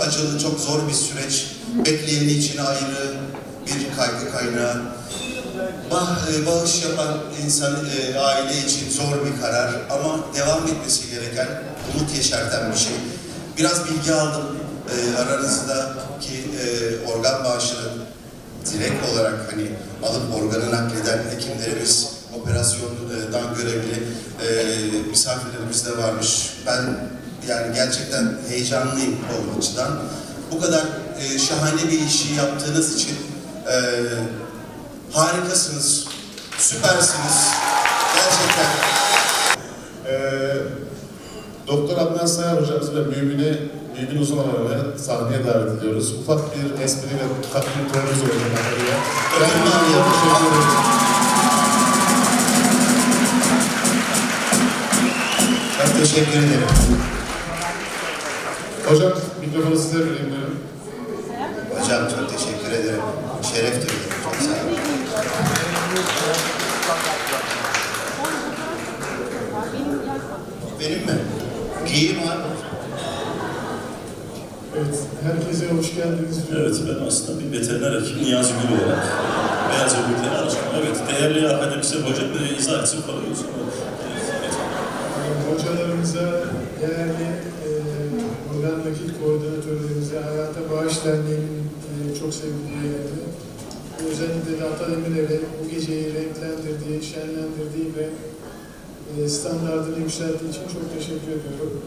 karşılığı çok zor bir süreç. Bekleyeni için ayrı bir kaygı kaynağı. Bah, e, bağış yapan insan, e, aile için zor bir karar ama devam etmesi gereken, umut yeşerten bir şey. Biraz bilgi aldım e, aranızdaki e, organ bağışını direkt olarak hani alıp organı nakleden hekimlerimiz, operasyondan görevli e, misafirlerimiz de varmış. Ben yani gerçekten heyecanlıyım o açıdan. Bu kadar e, şahane bir işi yaptığınız için e, harikasınız, süpersiniz. Gerçekten. Ee, Doktor Adnan Sayar hocamızı ve Mübin'i Mübin Uzunavalı'nı sahneye davet ediyoruz. Ufak bir espri ve ufak bir torunuz olacak. Ben teşekkür ederim. Çok teşekkür ederim. Hocam mikrofonu size vereyim diyorum. Hocam çok teşekkür ederim. Şeref duydum. Çok sağ olun. Benim mi? Giyeyim abi. Evet, herkese hoş geldiniz. Evet, ben aslında bir veteriner hekim Niyazi Gül olarak beyaz örgütleri araştırma. Evet, değerli akademisyen e, izah etsin kalıyoruz. Evet. Hocalarımıza, değerli organ nakil koordinatörlerimize, Hayata Bağış Derneği'nin e, çok sevgili üyelerine, özellikle de Ata Demirel'e bu geceyi renklendirdiği, şenlendirdiği ve e, standartını yükselttiği için çok teşekkür ediyorum.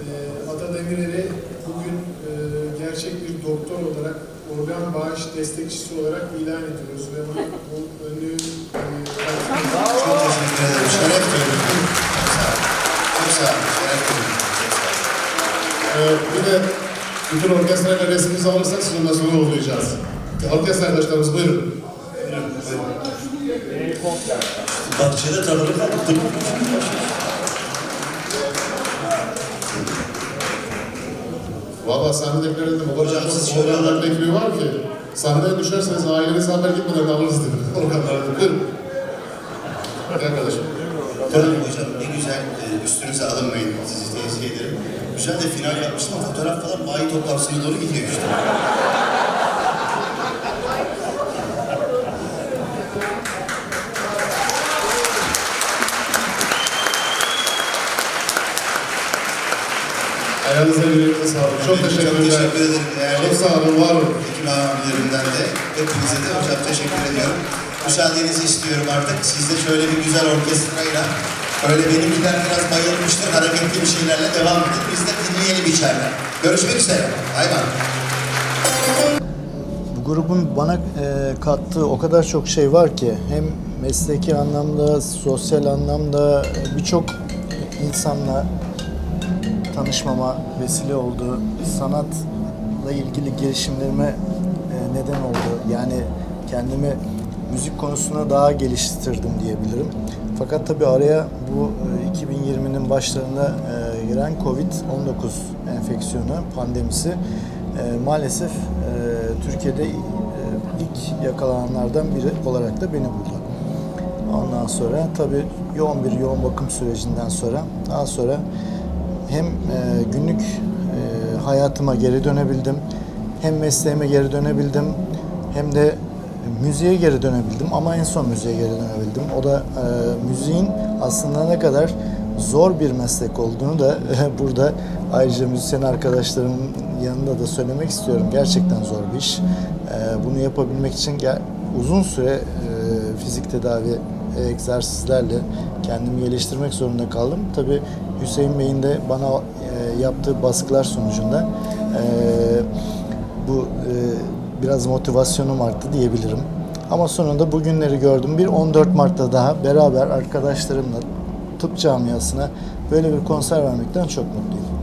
E, Ata Demirel'i bugün e, gerçek bir doktor olarak, organ bağış destekçisi olarak ilan ediyoruz ve bu, bu önlüğün e, Çok teşekkür ederim. Şeref duydum. Çok sağ olun. Çok sağ olun. Şeref duydum. Ee, bir de bütün orkestrayla resmimizi alırsak siz ondan sonra yollayacağız. Orkestra arkadaşlarımız buyurun. Bahçede değil mi? Valla sahnedekiler dedim, o kadar Hocam, siz şöyle alın. bekliyor var ki. Sahneye düşerseniz ailenize haber gitmeden alırız dedim. Organları. Buyurun. Hadi arkadaşım. Tabii hocam ne güzel e, üstünüze alınmayın sizi tavsiye ederim. Güzel de final yapmıştım ama fotoğraf falan bayi toplantısına doğru gidiyor işte. Ayağınıza yüreğinize sağlık. Çok Çok teşekkürler. teşekkür ederim değerli Çok sağ olun, var olun. hekim abilerimden de hepinize de hocam teşekkür ediyorum. Müsaadenizi istiyorum artık. Siz de şöyle bir güzel orkestrayla Öyle benimkiler biraz bayılmıştır, hareketli bir şeylerle devam edin. Biz de dinleyelim içeriden. Görüşmek üzere. Bay bay. Bu grubun bana e, kattığı o kadar çok şey var ki hem mesleki anlamda, sosyal anlamda e, birçok insanla tanışmama vesile oldu. Sanatla ilgili girişimlerime e, neden oldu. Yani kendimi müzik konusunda daha geliştirdim diyebilirim. Fakat tabii araya bu e, 2020'nin başlarında e, giren Covid-19 enfeksiyonu, pandemisi e, maalesef e, Türkiye'de e, ilk yakalananlardan biri olarak da beni buldu. Ondan sonra tabii yoğun bir yoğun bakım sürecinden sonra daha sonra hem e, günlük e, hayatıma geri dönebildim, hem mesleğime geri dönebildim, hem de müziğe geri dönebildim ama en son müziğe geri dönebildim. O da e, müziğin aslında ne kadar zor bir meslek olduğunu da burada ayrıca müzisyen arkadaşlarımın yanında da söylemek istiyorum. Gerçekten zor bir iş. E, bunu yapabilmek için gel- uzun süre e, fizik tedavi e, egzersizlerle kendimi geliştirmek zorunda kaldım. Tabii Hüseyin Bey'in de bana e, yaptığı baskılar sonucunda e, bu e, biraz motivasyonum arttı diyebilirim. Ama sonunda bugünleri gördüm. Bir 14 Mart'ta daha beraber arkadaşlarımla tıp camiasına böyle bir konser vermekten çok mutluyum.